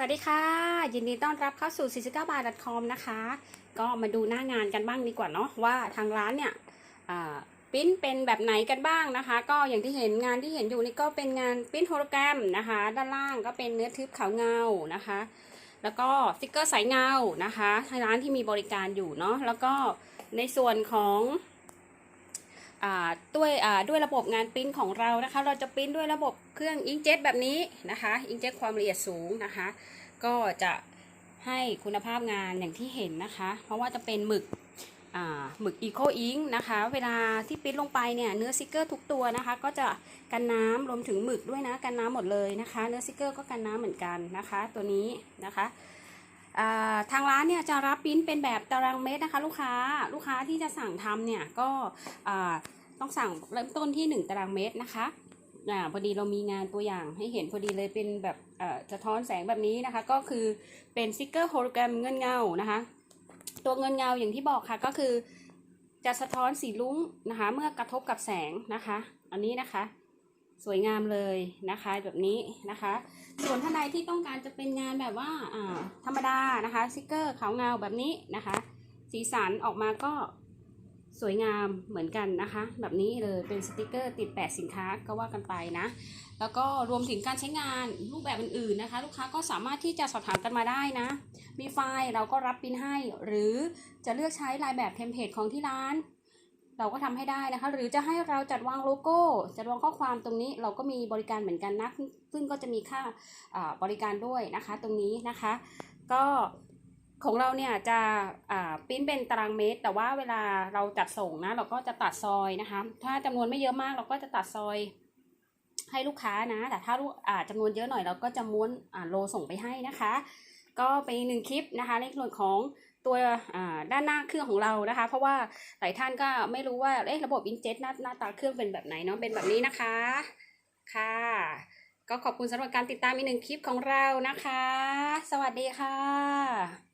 สวัสดีค่ะ ยินดีต้อนรับเข้าสู่ 49 บาท .com นะคะ ก็มาดูหน้างานกันบ้างดีกว่าเนาะว่าทางร้านเนี่ยปิ้นเป็นแบบไหนกันบ้างนะคะ ก็อย่างที่เห็นงานที่เห็นอยู่นี่ก็เป็นงานปิ้นโฮโลแกรมนะคะ ด้านล่างก็เป็นเนื้อทึบขาวเงานะคะ แล้วก็สติกเกอร์สายเงานะคะทางร้านที่มีบริการอยู่เนาะแล้วก็ในส่วนของ ด้วยด้วยระบบงานปริ้นของเรานะคะ เราจะปริ้นด้วยระบบเครื่องอิงเจ็ตแบบนี้นะคะอิงเจ็ตความละเอียดสูงนะคะ ก็จะให้คุณภาพงานอย่างที่เห็นนะคะ เพราะว่าจะเป็นหมึกหมึกอีโคอิงนะคะ เวลาที่ปริ้นลงไปเนี่ยเนื้อสติกเกอร์ทุกตัวนะคะ ก็จะกันน้ำรวมถึงหมึกด้วยนะกันน้ำหมดเลยนะคะ เนื้อสติกเกอร์ก็กันน้ำเหมือนกันนะคะ ตัวนี้นะคะ ทางร้านเนี่ยจะรับปริ้นเป็นแบบตารางเมตรนะคะ ลูกค้าลูกค้าที่จะสั่งทำเนี่ยก็ต้องสั่งเริ่มต้นที่ 1 ตารางเมตรนะคะอ่าพอดีเรามีงานตัวอย่างให้เห็นพอดีเลยเป็นแบบสะท้อนแสงแบบนี้นะคะ ก็คือเป็นสติกเกอร์โฮโลแกรมเงินเงานะคะ ตัวเงินเงาอย่างที่บอกค่ะก็คือจะสะท้อนสีลุ้งนะคะ เมื่อกระทบกับแสงนะคะ อันนี้นะคะ สวยงามเลยนะคะแบบนี้นะคะ ส่วนท่านใดที่ต้องการจะเป็นงานแบบว่าอ่าธรรมดานะคะสติกเกอร์ขาวเงาแบบนี้นะคะ สีสันออกมาก็สวยงามเหมือนกันนะคะ แบบนี้เลยเป็นสติกเกอร์ติดแปะสินค้าก็ว่ากันไปนะ แล้วก็รวมถึงการใช้งานรูปแบบอื่นๆนะคะ ลูกค้าก็สามารถที่จะสอบถามกันมาได้นะ มีไฟล์เราก็รับปริ้นให้ หรือจะเลือกใช้ลายแบบเทมเพลตของที่ร้าน เราก็ทำให้ได้นะคะ หรือจะให้เราจัดวางโลโก้ จัดวางข้อความตรงนี้เราก็มีบริการเหมือนกันนะซึ่งก็จะมีค่าบริการด้วยนะคะ ตรงนี้นะคะ ก็ของเราเนี่ยจะปริ้นเป็นตารางเมตร แต่ว่าเวลาเราจัดส่งนะเราก็จะตัดซอยนะคะ ถ้าจำนวนไม่เยอะมากเราก็จะตัดซอยให้ลูกค้านะ แต่ถ้าลูกจำนวนเยอะหน่อยเราก็จะม้วนโลส่งไปให้นะคะ ก็เป็นอีกหนึ่งคลิปนะคะในส่วนของ ตัวด้านหน้าเครื่องของเรานะคะ เพราะว่าหลายท่านก็ไม่รู้ว่าเอ๊ะระบบอินเจ็ตหน้าหน้าตาเครื่องเป็นแบบไหนเนาะเป็นแบบนี้นะคะค่ะ ก็ขอบคุณสำหรับการติดตามอีกหนึ่งคลิปของเรานะคะ สวัสดีค่ะ